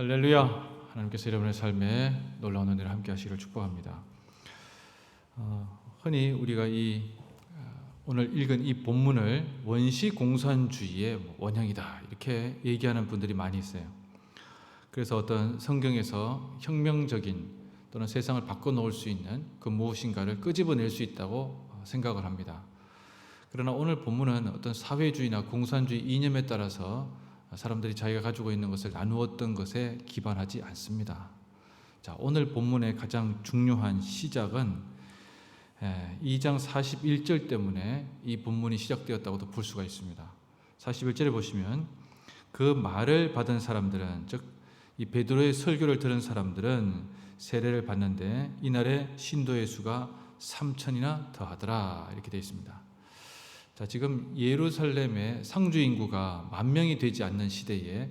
할렐루야. 하나님께서 여러분의 삶에 놀라운 은혜를 함께 하시기를 축복합니다. 어, 흔히 우리가 이 어, 오늘 읽은 이 본문을 원시 공산주의의 뭐 원형이다 이렇게 얘기하는 분들이 많이 있어요. 그래서 어떤 성경에서 혁명적인 또는 세상을 바꿔놓을 수 있는 그 무엇인가를 끄집어낼 수 있다고 생각을 합니다. 그러나 오늘 본문은 어떤 사회주의나 공산주의 이념에 따라서 사람들이 자기가 가지고 있는 것을 나누었던 것에 기반하지 않습니다. 자, 오늘 본문의 가장 중요한 시작은 2장 41절 때문에 이 본문이 시작되었다고도 볼 수가 있습니다. 41절에 보시면 그 말을 받은 사람들은 즉 이 베드로의 설교를 들은 사람들은 세례를 받는데 이날에 신도의 수가 3천이나 더하더라 이렇게 되어 있습니다. 자, 지금 예루살렘의 상주 인구가 만 명이 되지 않는 시대에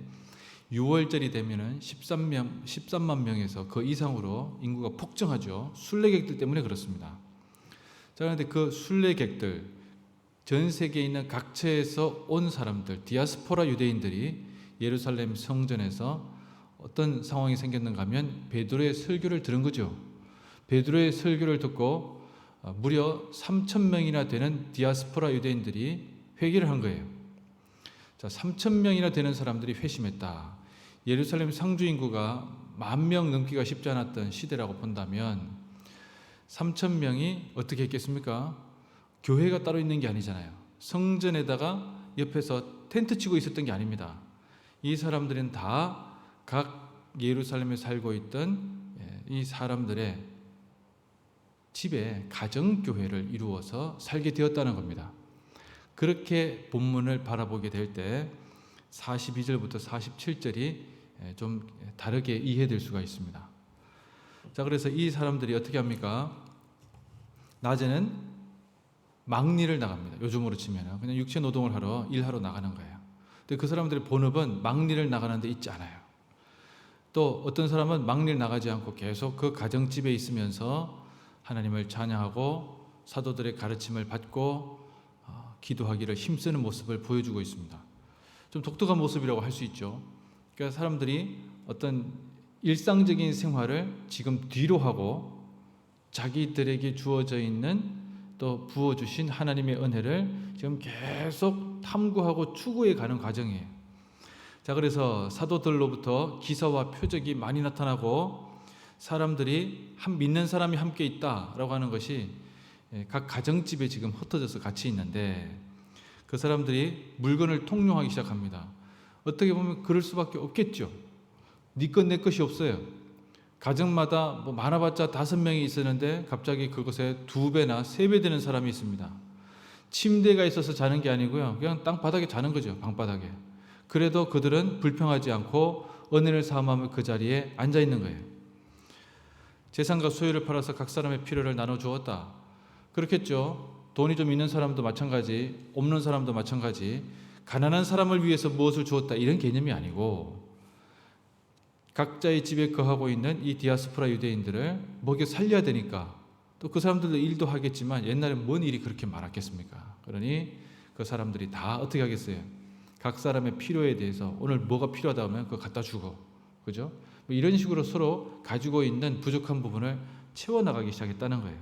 6월절이 되면은 13명, 13만 명에서 그 이상으로 인구가 폭증하죠. 순례객들 때문에 그렇습니다. 자, 그런데 그 순례객들 전 세계에 있는 각처에서 온 사람들, 디아스포라 유대인들이 예루살렘 성전에서 어떤 상황이 생겼는가 하면 베드로의 설교를 들은 거죠. 베드로의 설교를 듣고 어, 무려 3천 명이나 되는 디아스포라 유대인들이 회개를 한 거예요. 자, 3천 명이나 되는 사람들이 회심했다. 예루살렘 상주 인구가 만 명 넘기가 쉽지 않았던 시대라고 본다면 3천 명이 어떻게 했겠습니까? 교회가 따로 있는 게 아니잖아요. 성전에다가 옆에서 텐트 치고 있었던 게 아닙니다. 이 사람들은 다 각 예루살렘에 살고 있던 예, 이 사람들의 집에 가정 교회를 이루어서 살게 되었다는 겁니다. 그렇게 본문을 바라보게 될 때 42절부터 47절이 좀 다르게 이해될 수가 있습니다. 자, 그래서 이 사람들이 어떻게 합니까? 낮에는 막리를 나갑니다. 요즘으로 치면 그냥 육체 노동을 하러 일하러 나가는 거예요. 근데 그 사람들의 본업은 막리를 나가는 데 있지 않아요. 또 어떤 사람은 막리를 나가지 않고 계속 그 가정집에 있으면서 하나님을 찬양하고 사도들의 가르침을 받고 어, 기도하기를 힘쓰는 모습을 보여주고 있습니다. 좀 독특한 모습이라고 할 수 있죠. 그러니까 사람들이 어떤 일상적인 생활을 지금 뒤로 하고 자기들에게 주어져 있는 또 부어 주신 하나님의 은혜를 지금 계속 탐구하고 추구해 가는 과정이에요. 자, 그래서 사도들로부터 기사와 표적이 많이 나타나고 사람들이 한 믿는 사람이 함께 있다라고 하는 것이 예, 각 가정집에 지금 흩어져서 같이 있는데 그 사람들이 물건을 통용하기 시작합니다. 어떻게 보면 그럴 수밖에 없겠죠. 네것내 것이 없어요. 가정마다 뭐 많아봤자 다섯 명이 있었는데 갑자기 그곳에 두 배나 세 배 되는 사람이 있습니다. 침대가 있어서 자는 게 아니고요. 그냥 땅 바닥에 자는 거죠. 방 바닥에. 그래도 그들은 불평하지 않고 은혜를 사모하며 그 자리에 앉아 있는 거예요. 재산과 소유를 팔아서 각 사람의 필요를 나눠 주었다. 그렇겠죠. 돈이 좀 있는 사람도 마찬가지, 없는 사람도 마찬가지. 가난한 사람을 위해서 무엇을 주었다 이런 개념이 아니고 각자의 집에 거하고 있는 이 디아스포라 유대인들을 먹여 살려야 되니까 또 그 사람들도 일도 하겠지만 옛날에 뭔 일이 그렇게 많았겠습니까? 그러니 그 사람들이 다 어떻게 하겠어요? 각 사람의 필요에 대해서 오늘 뭐가 필요하다 하면 그거 갖다 주고 그죠? 뭐 이런 식으로 서로 가지고 있는 부족한 부분을 채워 나가기 시작했다는 거예요.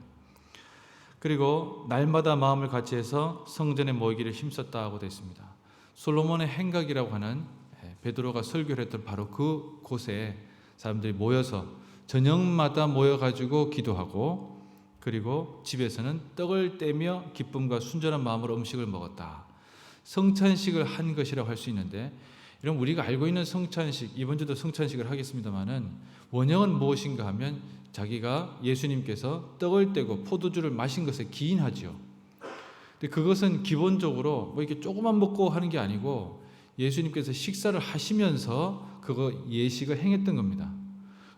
그리고 날마다 마음을 같이 해서 성전에 모이기를 힘썼다고 되어 있습니다. 솔로몬의 행각이라고 하는 예, 베드로가 설교를 했던 바로 그 곳에 사람들이 모여서 저녁마다 모여 가지고 기도하고 그리고 집에서는 떡을 떼며 기쁨과 순전한 마음으로 음식을 먹었다. 성찬식을 한 것이라고 할 수 있는데 이런 우리가 알고 있는 성찬식 이번 주도 성찬식을 하겠습니다만은 원형은 무엇인가 하면 자기가 예수님께서 떡을 떼고 포도주를 마신 것에 기인하지요. 근데 그것은 기본적으로 뭐 이렇게 조금만 먹고 하는 게 아니고 예수님께서 식사를 하시면서 그거 예식을 행했던 겁니다.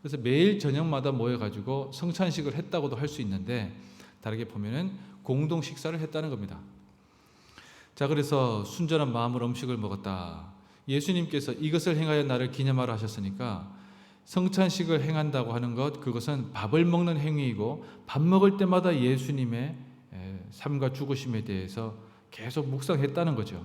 그래서 매일 저녁마다 모여가지고 성찬식을 했다고도 할 수 있는데 다르게 보면은 공동 식사를 했다는 겁니다. 자, 그래서 순전한 마음으로 음식을 먹었다. 예수님께서 이것을 행하여 나를 기념하라 하셨으니까 성찬식을 행한다고 하는 것 그것은 밥을 먹는 행위이고 밥 먹을 때마다 예수님의 삶과 죽으심에 대해서 계속 묵상했다는 거죠.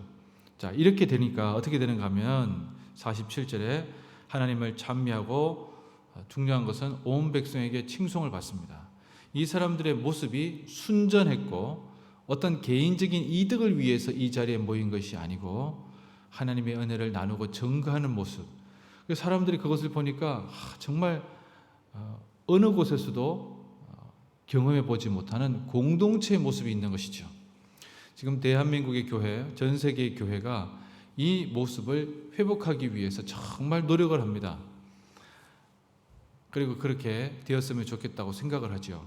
자, 이렇게 되니까 어떻게 되는가 하면 47절에 하나님을 찬미하고 어, 중요한 것은 온 백성에게 칭송을 받습니다. 이 사람들의 모습이 순전했고 어떤 개인적인 이득을 위해서 이 자리에 모인 것이 아니고 하나님의 은혜를 나누고 증거하는 모습. 그래서 사람들이 그것을 보니까 아, 정말 어, 어느 곳에서도 어, 경험해 보지 못하는 공동체의 모습이 있는 것이죠. 지금 대한민국의 교회, 전 세계의 교회가 이 모습을 회복하기 위해서 정말 노력을 합니다. 그리고 그렇게 되었으면 좋겠다고 생각을 하죠.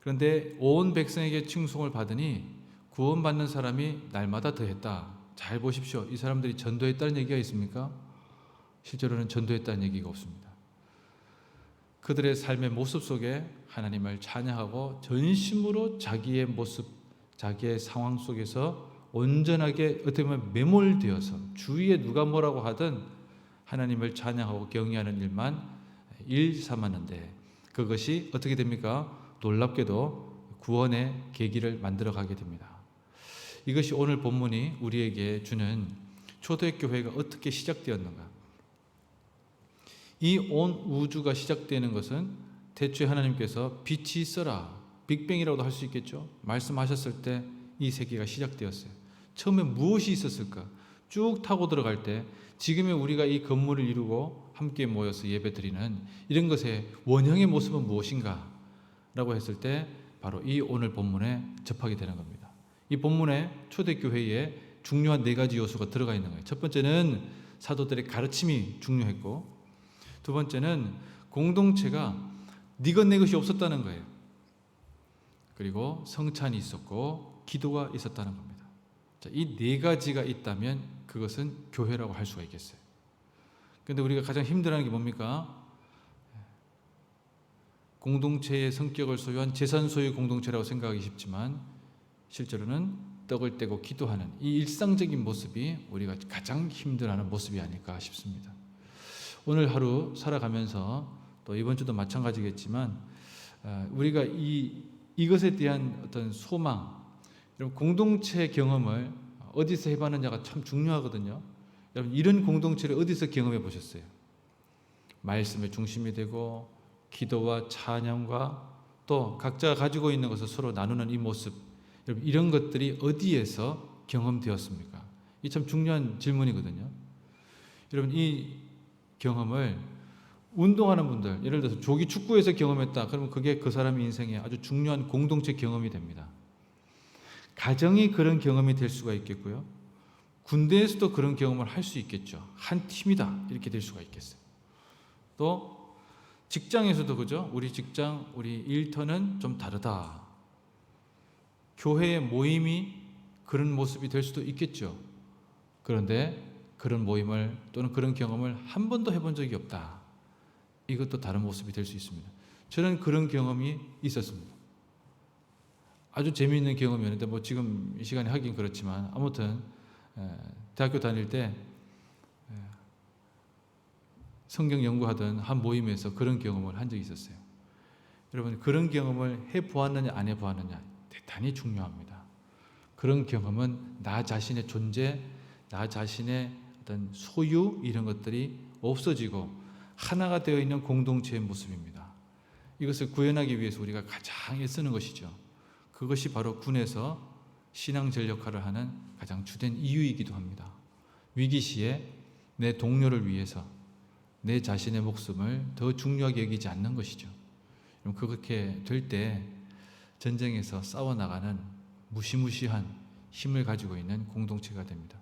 그런데 온 백성에게 칭송을 받으니 구원받는 사람이 날마다 더했다. 잘 보십시오. 이 사람들이 전도했다는 얘기가 있습니까? 실제로는 전도했다는 얘기가 없습니다. 그들의 삶의 모습 속에 하나님을 찬양하고 전심으로 자기의 모습, 자기의 상황 속에서 온전하게 어떻게 보면 매몰되어서 주위에 누가 뭐라고 하든 하나님을 찬양하고 경외하는 일만 일 삼았는데 그것이 어떻게 됩니까? 놀랍게도 구원의 계기를 만들어 가게 됩니다. 이것이 오늘 본문이 우리에게 주는 초대교회가 어떻게 시작되었는가? 이 온 우주가 시작되는 것은 대초에 하나님께서 빛이 있어라 빅뱅이라고도 할 수 있겠죠. 말씀하셨을 때 이 세계가 시작되었어요. 처음에 무엇이 있었을까? 쭉 타고 들어갈 때 지금의 우리가 이 건물을 이루고 함께 모여서 예배드리는 이런 것의 원형의 모습은 무엇인가? 라고 했을 때 바로 이 오늘 본문에 접하게 되는 겁니다. 이 본문에 초대교회에 중요한 네 가지 요소가 들어가 있는 거예요. 첫 번째는 사도들의 가르침이 중요했고 두 번째는 공동체가 네것 내 것이 없었다는 거예요. 그리고 성찬이 있었고 기도가 있었다는 겁니다. 자, 이네 가지가 있다면 그것은 교회라고 할 수가 있겠어요. 근데 우리가 가장 힘들어하는 게 뭡니까? 공동체의 성격을 소유한 재산 소유 공동체라고 생각하기 쉽지만 실제로는 떡을 떼고 기도하는 이 일상적인 모습이 우리가 가장 힘들어하는 모습이 아닐까 싶습니다. 오늘 하루 살아가면서 또 이번 주도 마찬가지겠지만 어, 우리가 이 이것에 대한 어떤 소망, 여러분 공동체 경험을 어디서 해봤느냐가 참 중요하거든요. 여러분 이런 공동체를 어디서 경험해 보셨어요? 말씀의 중심이 되고 기도와 찬양과 또 각자가 가지고 있는 것을 서로 나누는 이 모습, 이런 것들이 어디에서 경험되었습니까? 이 참 중요한 질문이거든요. 여러분 이 경험을 운동하는 분들, 예를 들어서 조기 축구에서 경험했다. 그러면 그게 그 사람의 인생에 아주 중요한 공동체 경험이 됩니다. 가정이 그런 경험이 될 수가 있겠고요. 군대에서도 그런 경험을 할 수 있겠죠. 한 팀이다. 이렇게 될 수가 있겠어요. 또 직장에서도 그죠? 우리 직장, 우리 일터는 좀 다르다. 교회의 모임이 그런 모습이 될 수도 있겠죠. 그런데 그런 모임을 또는 그런 경험을 한 번도 해본 적이 없다. 이것도 다른 모습이 될 수 있습니다. 저는 그런 경험이 있었습니다. 아주 재미있는 경험이었는데 뭐 지금 이 시간에 하긴 그렇지만 아무튼 에, 대학교 다닐 때 에, 성경 연구하던 한 모임에서 그런 경험을 한 적이 있었어요. 여러분 그런 경험을 해 보았느냐 안 해 보았느냐 대단히 중요합니다. 그런 경험은 나 자신의 존재, 나 자신의 어떤 소유 이런 것들이 없어지고 하나가 되어 있는 공동체의 모습입니다. 이것을 구현하기 위해서 우리가 가장 애쓰는 것이죠. 그것이 바로 군에서 신앙절 역할을 하는 가장 주된 이유이기도 합니다. 위기 시에 내 동료를 위해서 내 자신의 목숨을 더 중요하게 여기지 않는 것이죠. 그렇게 될 때 전쟁에서 싸워나가는 무시무시한 힘을 가지고 있는 공동체가 됩니다.